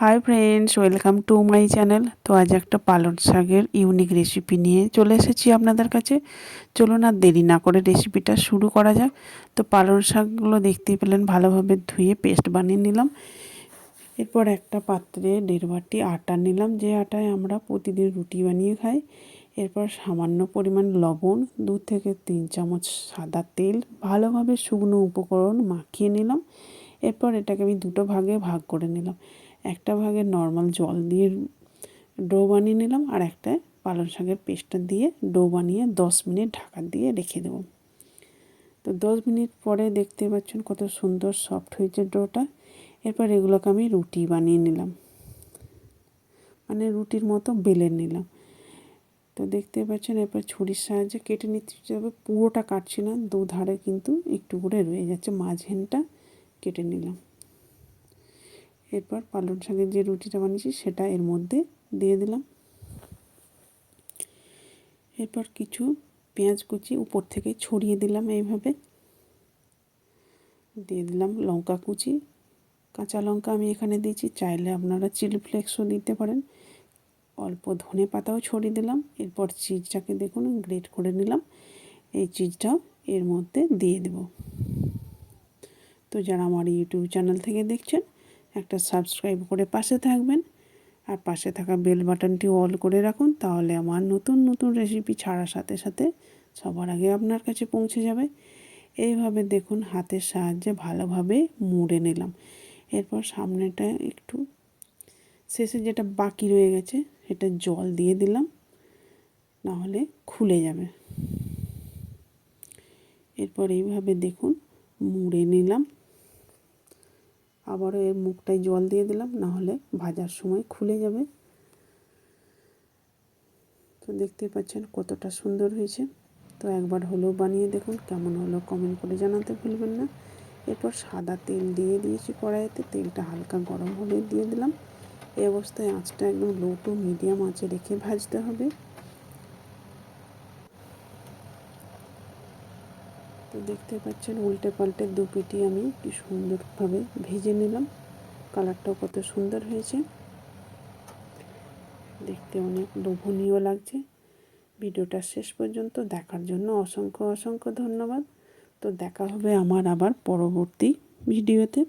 Hi friends welcome to my channel তো আজ একটা পালং শাকের ইউনিক রেসিপি নিয়ে চলে এসেছি আপনাদের কাছে। চলুন আর দেরি না করে রেসিপিটা শুরু করা যাক। তো পালং শাকগুলো দেখতেই পেলেন, ভালোভাবে ধুয়ে পেস্ট বানিয়ে নিলাম। এরপর একটা পাত্রে দেড় বাটি আটা নিলাম। যে আটায় আমরা প্রতিদিন রুটি বানিয়ে খাই। এরপর সামান্য পরিমাণ লবণ, দু থেকে তিন চামচ সাদা তেল, ভালোভাবে শুকনো উপকরণ মাখিয়ে নিলাম। এরপর এটাকে আমি দুটো ভাগে ভাগ করে নিলাম। একটা ভাগে নর্মাল জল দিয়ে ডো বানিয়ে নিলাম আর একটা পালং শাকের পেস্টটা দিয়ে ডো বানিয়ে দশ মিনিট ঢাকা দিয়ে রেখে দেবো। তো দশ মিনিট পরে দেখতে পাচ্ছেন কত সুন্দর সফট হয়েছে ডোটা। এরপর এগুলোকে আমি রুটি বানিয়ে নিলাম। মানে রুটির মতো বেলে নিলাম। তো দেখতে পাচ্ছেন এরপর ছুরির সাহায্যে কেটে নিতে হবে, পুরোটা কাটছি না দু ধারে কিন্তু একটু করে রয়ে যাচ্ছে, মাঝখানটা কেটে নিলাম। এরপর পালং শাকের যে রুটিটা বানিয়েছি সেটা এর মধ্যে দিয়ে দিলাম। এরপর কিছু পেঁয়াজ কুচি উপর থেকে ছড়িয়ে দিলাম এইভাবে। দিয়ে দিলাম লঙ্কা কুচি। কাঁচা লঙ্কা আমি এখানে দিয়েছি, চাইলে আপনারা চিলি ফ্লেক্সও দিতে পারেন। অল্প ধনে পাতাও ছড়িয়ে দিলাম। এরপর চিজটাকে দেখুন, গ্রেট করে নিলাম। এই চিজটাও এর মধ্যে দিয়ে দেব। তো যারা আমার ইউটিউব চ্যানেল থেকে দেখছেন একটা সাবস্ক্রাইব করে পাশে থাকবেন। আর পাশে থাকা বেল বাটনটি অল করে রাখুন, তাহলে আমার নতুন নতুন রেসিপি ছাড়ার সাথে সাথে সবার আগে আপনার কাছে পৌঁছে যাবে। এইভাবে দেখুন হাতের সাহায্যে ভালোভাবে মুড়ে নিলাম। এরপর সামনেটা একটু শেষে যেটা বাকি রয়ে গেছে, সেটা জল দিয়ে দিলাম, নাহলে খুলে যাবে। এরপর এইভাবে দেখুন মুড়ে নিলাম। আবারও এর মুখটায় জল দিয়ে দিলাম নাহলে ভাজার সময় খুলে যাবে। তো দেখতে পাচ্ছেন কতটা সুন্দর হয়েছে। তো একবার হলেও বানিয়ে দেখুন, কেমন হলো কমেন্ট করে জানাতে ভুলবেন না। এরপর সাদা তেল দিয়ে দিয়েছি কড়াইতে, তেলটা হালকা গরম হলে দিয়ে দিলাম। এই অবস্থায় আঁচটা একদম লো টু মিডিয়াম আঁচে রেখে ভাজতে হবে। তো দেখতে পাচ্ছেন উল্টে পাল্টে দু পিটি আমি কি সুন্দরভাবে ভেজে নিলাম। কালারটাও কত সুন্দর হয়েছে। দেখতে অনেক লোভনীয় লাগছে। ভিডিওটা শেষ পর্যন্ত দেখার জন্য অসংখ্য অসংখ্য ধন্যবাদ। তো দেখা হবে আমার আবার পরবর্তী ভিডিওতে।